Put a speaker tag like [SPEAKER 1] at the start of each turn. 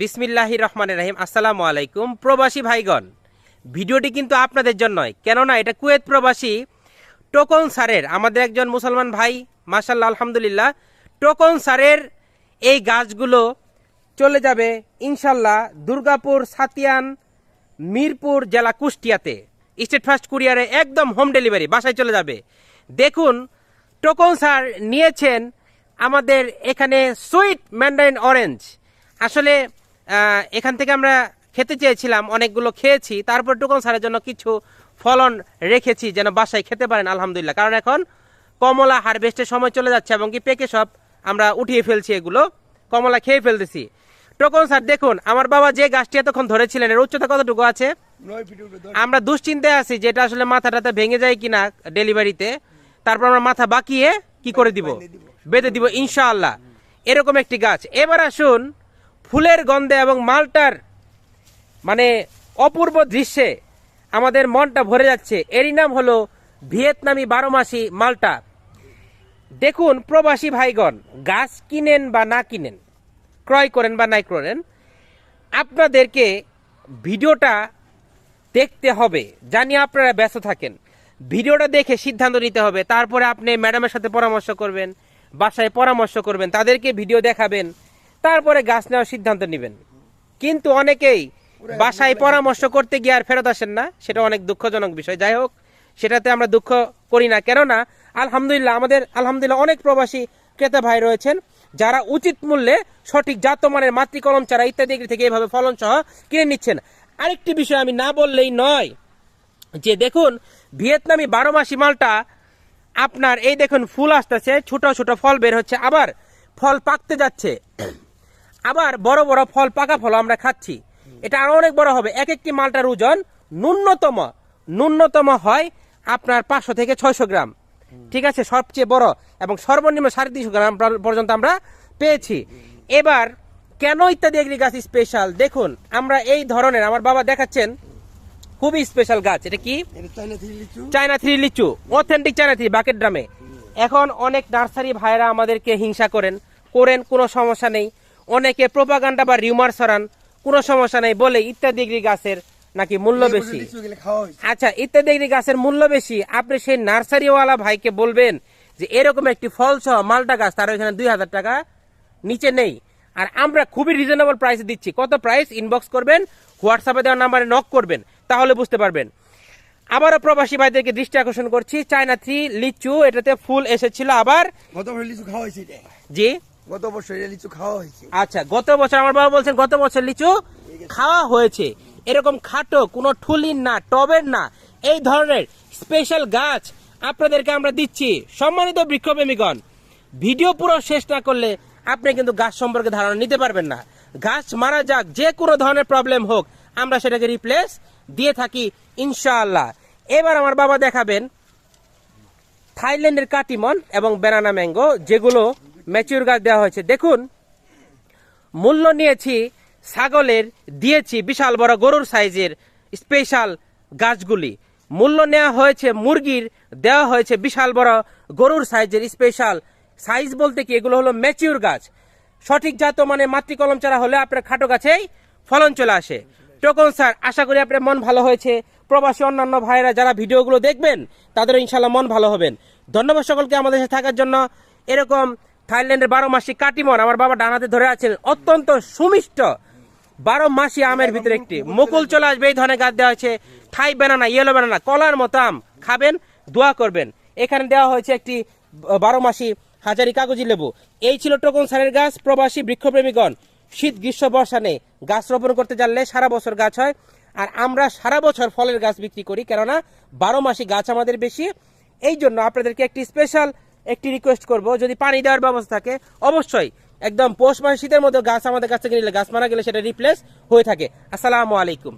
[SPEAKER 1] বিসমিল্লাহির রহমানের রাহিম। আসসালামু আলাইকুম, প্রবাসী ভাইগণ। ভিডিওটি কিন্তু আপনাদের জন্যই কেননা এটা কুয়েত প্রবাসী টোকন স্যারের আমাদের একজন মুসলমান ভাই মাসাল্লাহ আলহামদুলিল্লাহ, টোকন স্যারের এই গাছগুলো চলে যাবে ইনশাল্লাহ দুর্গাপুর, সাতিয়ান, মিরপুর জেলা কুষ্টিয়াতে। স্টেট ফার্স্ট কুরিয়ারে একদম হোম ডেলিভারি বাসায় চলে যাবে। দেখুন, টোকন স্যার নিয়েছেন আমাদের এখানে সুইট ম্যান্ডারিন অরেঞ্জ। আসলে এখান থেকে আমরা খেতে চেয়েছিলাম অনেকগুলো খেয়েছি। তারপর টোকন স্যারের জন্য কিছু ফলন রেখেছি যেন বাসায় খেতে পারেন আলহামদুলিল্লাহ। কারণ এখন কমলা হারভেস্টের সময় চলে যাচ্ছে এবং কি পেকে সব আমরা উঠিয়ে ফেলছি এগুলো। কমলা খেয়ে ফেলতেছি। টোকন স্যার দেখুন আমার বাবা যে গাছটি এতক্ষণ ধরেছিলেন এর উচ্চতা কতটুকু আছে? আমরা দুশ্চিন্তায় আছি যেটা আসলে মাথাটাতে ভেঙে যায় কিনা ডেলিভারিতে। তারপর আমরা মাথা বাকিয়ে কি করে দিব। বেঁধে দিব ইনশাআল্লাহ। এরকম একটি গাছ। এবার আসুন ফুলের গন্ধে এবং মালটার মানে অপূর্ব দৃশ্যে আমাদের মনটা ভরে যাচ্ছে। এরই নাম হলো ভিয়েতনামি বারো মাসি মালটা। দেখুন, প্রবাসী ভাইগণ, গাছ কিনেন বা না কিনেন, ক্রয় করেন বা নাই করেন, আপনাদেরকে ভিডিওটা দেখতে হবে। জানি আপনারা ব্যস্ত থাকেন। ভিডিওটা দেখে সিদ্ধান্ত নিতে হবে। তারপরে আপনি ম্যাডামের সাথে পরামর্শ করবেন, বাসায় পরামর্শ করবেন, তাদেরকে ভিডিও দেখাবেন। তারপরে গাছ নেওয়ার সিদ্ধান্ত নেবেন। কিন্তু অনেকেই বাসায় পরামর্শ করতে গিয়ে আর ফেরত আসেন না, সেটা অনেক দুঃখজনক বিষয়। যাই হোক, সেটাতে আমরা দুঃখ করি না। কেননা, আলহামদুলিল্লাহ, আমাদের আলহামদুলিল্লাহ অনেক প্রবাসী ক্রেতা ভাই রয়েছেন, যারা উচিত মূল্যে সঠিক জাতমানের মাতৃকলম চারা ইত্যাদি থেকে এইভাবে ফলন সহ কিনে নিচ্ছেন। আরেকটি বিষয় আমি না বললেই নয়, যে দেখুন, ভিয়েতনামি বারো মাসি মালটা আপনার, এই দেখুন, ফুল আসতেছে, ছোট ছোট ফল বের হচ্ছে, আবার ফল পাকতে যাচ্ছে। আবার বড় বড় ফল পাকা ফল আমরা খাচ্ছি। এটা আরও অনেক বড় হবে। এক একটি মালটার ওজন ন্যূনতম ন্যূনতম হয় আপনার পাঁচশো থেকে ছয়শো গ্রাম। ঠিক আছে? সবচেয়ে বড় এবং সর্বনিম্ন সাড়ে তিনশো গ্রাম পর্যন্ত আমরা পেয়েছি। এবার কেন ইত্যাদি এগ্রি গাছ স্পেশাল দেখুন আমরা এই ধরনের আমার বাবা দেখাচ্ছেন খুবই স্পেশাল গাছ। এটা কি? চায়না থ্রি লিচু। অথেন্টিক চায়না থ্রি বাকেট ড্রামে এখন অনেক নার্সারি ভাইরা আমাদেরকে হিংসা করেন। করেন কোনো সমস্যা নেই। অনেকে প্রোপাগান্ডা বা রিউমার সরান কোনো সমস্যা নেই বলে ইত্যাদি গাছের নাকি মূল্য বেশি। আচ্ছা ইত্যাদি গাছের মূল্য বেশি আপনি সেই নার্সারিওয়ালা ভাইকে বলবেন যে এরকম একটি ফল সহ মালটা গাছ তার ওইখানে দুই হাজার টাকা নিচে নেই। আর আমরা খুবই রিজনেবল প্রাইসে দিচ্ছি। কত প্রাইস ইনবক্স করবেন হোয়াটসঅ্যাপে দেওয়া নাম্বারে নক করবেন তাহলে বুঝতে পারবেন। আবারও প্রবাসী ভাইদেরকে দৃষ্টি আকর্ষণ করছি চায়না থ্রি লিচু এটাতে ফুল এসেছিল আবার। জি।
[SPEAKER 2] গত বছর লিচু খাওয়া হয়েছে।
[SPEAKER 1] আচ্ছা গত বছর আমার বাবা বলছেন, গত বছর লিচু খাওয়া হয়েছে। এরকম খাটো কোনো ঠুলির না, টবের না, এই ধরনের স্পেশাল গাছ আপনাদেরকে আমরা দিচ্ছি। সম্মানিত বৃক্ষপ্রেমীগণ, ভিডিও পুরো শেষ না করলে আপনি কিন্তু গাছ সম্পর্কে ধারণা নিতে পারবেন না। গাছ মারা যাক, যে কোনো ধরনের প্রবলেম হোক, আমরা সেটাকে রিপ্লেস দিয়ে থাকি, ইনশাআল্লাহ। এবার আমার বাবা দেখাবেন থাইল্যান্ডের কাটিমন এবং ব্যানানা ম্যাঙ্গো, যেগুলো ম্যাচিউর গাছ দেওয়া হয়েছে। দেখুন, মূল্য নিয়েছি, ছাগলের দিয়েছি বিশাল বড় গরুর সাইজের স্পেশাল গাছগুলি। মূল্য নেওয়া হয়েছে, মুরগির দেওয়া হয়েছে বিশাল বড় গরুর সাইজের স্পেশাল সাইজ বলতে কি, এগুলো হলো ম্যাচিউর গাছ। সঠিক জাত মানে মাতৃকলম চারা হলে আপনার খাটো গাছেই ফলন চলে আসে। টোকন স্যার আশা করি আপনার মন ভালো হয়েছে। প্রবাসী অন্যান্য ভাইরা যারা ভিডিওগুলো দেখবেন তাদের ইনশাল্লাহ মন ভালো হবেন। ধন্যবাদ সকলকে আমাদের সাথে থাকার জন্য। এরকম থাইল্যান্ডের বারো মাসি কাটিমন আমার বাবা ডানাতে ধরে আছেন। অত্যন্ত সুমিষ্ট বারো মাসি আমের ভিতরে একটি। মুকুল চলে আসবে, এই ধরনের গাছ দেওয়া হয়েছে। থাই ব্যানানা, ইয়েলো ব্যানানা, কলার মতো আম। খাবেন, দোয়া করবেন। এখানে দেওয়া হয়েছে একটি বারো মাসি হাজারি কাগজি লেবু। এই ছিল টোকন সারের গাছ, প্রবাসী বৃক্ষপ্রেমীগণ। শীত, গ্রীষ্ম, বর্ষা নেই। গাছ রোপণ করতে জানলে সারা বছর গাছ হয়। আর আমরা সারা বছর ফলের গাছ বিক্রি করি, কেননা বারো মাসি গাছ আমাদের বেশি। এই জন্য আপনাদেরকে একটি স্পেশাল একটি রিকোয়েস্ট করব, যদি পানি দেওয়ার ব্যবস্থা থাকে, অবশ্যই একদম পৌষ মাস শীতের মধ্যে গাছ আমাদের কাছ থেকে নিলে, গাছ মারা গেলে সেটা রিপ্লেস হয়ে থাকে। আসসালামু আলাইকুম।